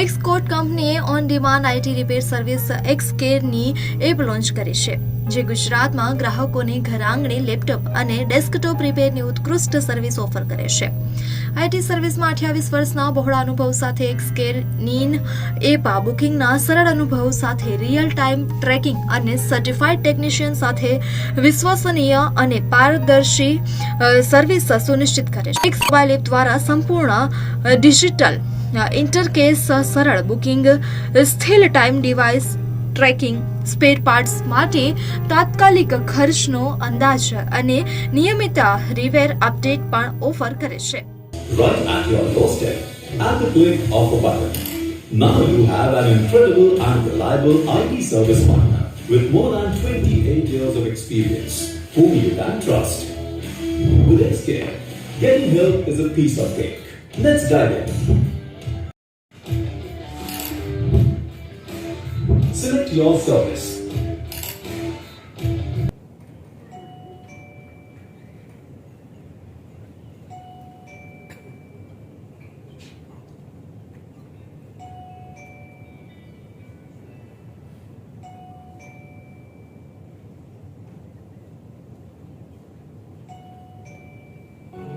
એક્સકોટ કંપનીએ on demand IT repair service X કેરની app launch કરી છે, જે ગુજરાતમાં ગ્રાહકોને ઘર આંગણે લેપટોપ અને ડેસ્કટોપ રિપેરની ઉત્કૃષ્ટ સર્વિસ ઓફર કરે છે. આઈટી સર્વિસમાં અઠ્યાવીસ વર્ષના બહોળા અનુભવ સાથે એક્સ કેરની એપ બુકિંગના સરળ અનુભવ સાથે રિયલ ટાઈમ ટ્રેકિંગ અને સર્ટિફાઈડ ટેકનિશિયન સાથે વિશ્વસનીય અને પારદર્શી સર્વિસ સુનિશ્ચિત કરે છે. એક્સ મોબાઈલ એપ દ્વારા સંપૂર્ણ ડિજિટલ ઇન્ટરકેસ સરળ બુકિંગ સ્થિર time device tracking spare parts માટે તાત્કાલિક ખર્ચનો અંદાજ અને નિયમિત રિવેર અપડેટ પણ ઓફર કરે છે right at your doorstep at the click of a button. Now you have an incredible and reliable IT service partner with more than 28 years of experience whom you can trust. With Xcare, getting help is a piece of cake. Let's dive in. Your service.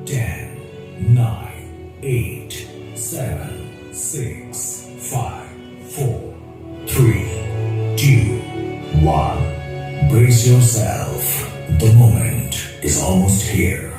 Ten, nine, eight, seven, six, two, one. Brace yourself. The moment is almost here.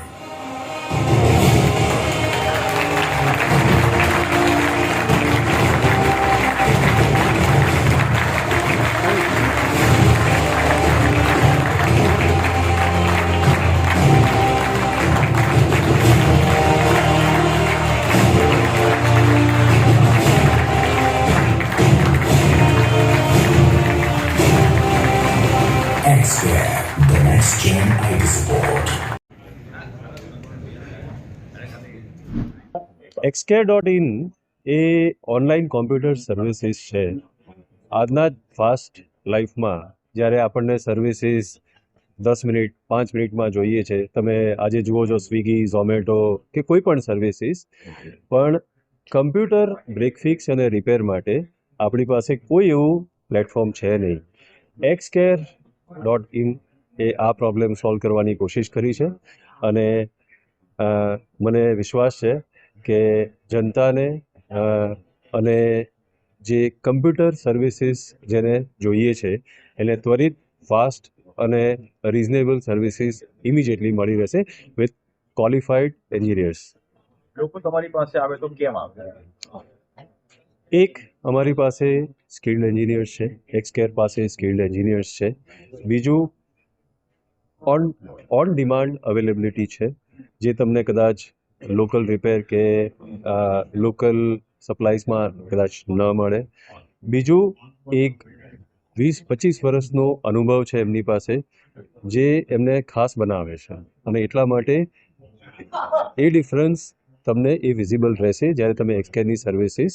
Next gen IT support. Dot in A online computer services છે. આજના fast લાઈફમાં જ્યારે આપણને services દસ minute, પાંચ મિનિટમાં જોઈએ છે, તમે આજે જુઓ છો સ્વિગી ઝોમેટો કે કોઈ પણ સર્વિસીસ પણ કમ્પ્યુટર બ્રેકફિક્સ અને રિપેર માટે આપણી પાસે કોઈ એવું પ્લેટફોર્મ છે નહીં. એક્સકેર ડોટ ઇન એ આ પ્રોબ્લેમ સોલ્વ કરવાની કોશિશ કરી છે. અને મને વિશ્વાસ છે કે જનતાને અને જે કમ્પ્યુટર સર્વિસીસ જેને જોઈએ છે એને ત્વરિત ફાસ્ટ અને રિઝનેબલ સર્વિસીસ ઇમિડિયેટલી મળી રહેશે વિથ ક્વોલિફાઈડ એન્જિનિયર્સ લોકો તમારી પાસે આવે તો કેમ આવે? એક અમારી પાસે સ્કિલ્ડ એન્જિનિયર્સ છે. એક્સકેર પાસે સ્કિલ્ડ એન્જિનિયર્સ છે. બીજું ઓન ઓન ડિમાન્ડ અવેલેબિલિટી છે જે તમને કદાચ લોકલ રિપેર કે લોકલ સપ્લાયસમાં કદાચ ન મળે. બીજું એક વીસ પચીસ વર્ષનો અનુભવ છે એમની પાસે જે એમને ખાસ બનાવે છે. અને એટલા માટે એ ડિફરન્સ તમને એ વિઝિબલ રહેશે જ્યારે તમે એક્સકેરની સર્વિસીસ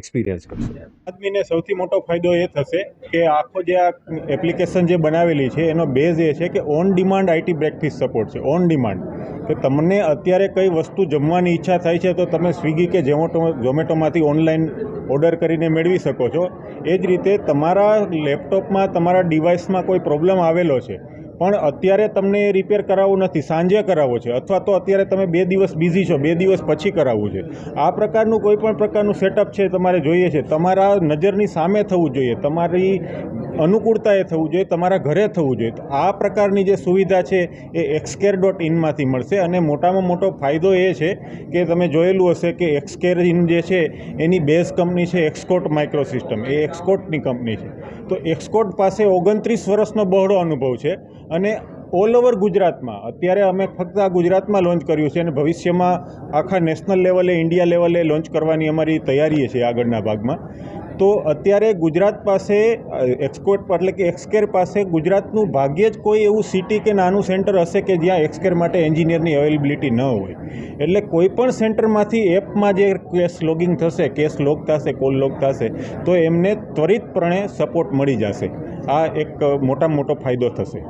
એક્સપિરિયન્સ કરશે. આદમીને સૌથી મોટો ફાયદો એ થશે કે આખો જે આ એપ્લિકેશન જે બનાવેલી છે, એનો બેઝ એ છે કે on demand IT breakfast support છે ઓન ડિમાન્ડ કે તમને અત્યારે કઈ વસ્તુ જમવાની ઈચ્છા થાય છે, તો તમે સ્વિગી કે ઝોમેટો, ઝોમેટોમાંથી ઓનલાઈન ઓર્ડર કરીને મેળવી શકો છો. એ જ રીતે તમારા લેપટોપમાં, તમારા ડિવાઇસમાં કોઈ પ્રોબ્લેમ આવેલો છે પણ અત્યારે તમને રિપેર કરાવવું નથી, સાંજે કરાવવો છે, અથવા તો અત્યારે તમે બે દિવસ બિઝી છો, બે દિવસ પછી કરાવવું છે. આ પ્રકારનું કોઈ પણ પ્રકારનું સેટઅપ છે તમારે જોઈએ છે. તમારા નજરની સામે થવું જોઈએ, તમારી અનુકૂળતાએ થવું જોઈએ, તમારા ઘરે થવું જોઈએ. આ પ્રકારની જે સુવિધા છે એ એક્સકેર ડોટ ઇનમાંથી મળશે અને મોટામાં મોટો ફાયદો એ છે કે તમે જોયેલું હશે કે એક્સકેર ઇન જે છે એની બેઝ કંપની છે એક્સકોટ માઇક્રો સિસ્ટમ એ એક્સકોટની કંપની છે. તો એક્સકોટ પાસે ઓગણત્રીસ વર્ષનો બહોળો અનુભવ છે. અને ઓલ ઓવર ગુજરાતમાં, અત્યારે અમે ફક્ત આ ગુજરાતમાં લોન્ચ કર્યું છે અને ભવિષ્યમાં આખા નેશનલ લેવલે ઇન્ડિયા લેવલે લોન્ચ કરવાની અમારી તૈયારી છે આગળના ભાગમાં. તો અત્યારે ગુજરાત પાસે એક્સકોર્ટ એટલે કે એક્સકેર પાસે ગુજરાતનું ભાગ્યે જ કોઈ એવું સિટી કે નાનું સેન્ટર હશે કે જ્યાં એક્સકેર માટે એન્જિનિયરની અવેલેબિલિટી ન હોય. એટલે કોઈ પણ સેન્ટરમાંથી એપમાં જે કેસ લોગિંગ થશે, કેસ લોગ થશે કોલ લોગ થશે, તો એમને ત્વરિતપણે સપોર્ટ મળી જશે. આ એક મોટામાં મોટો ફાયદો થશે.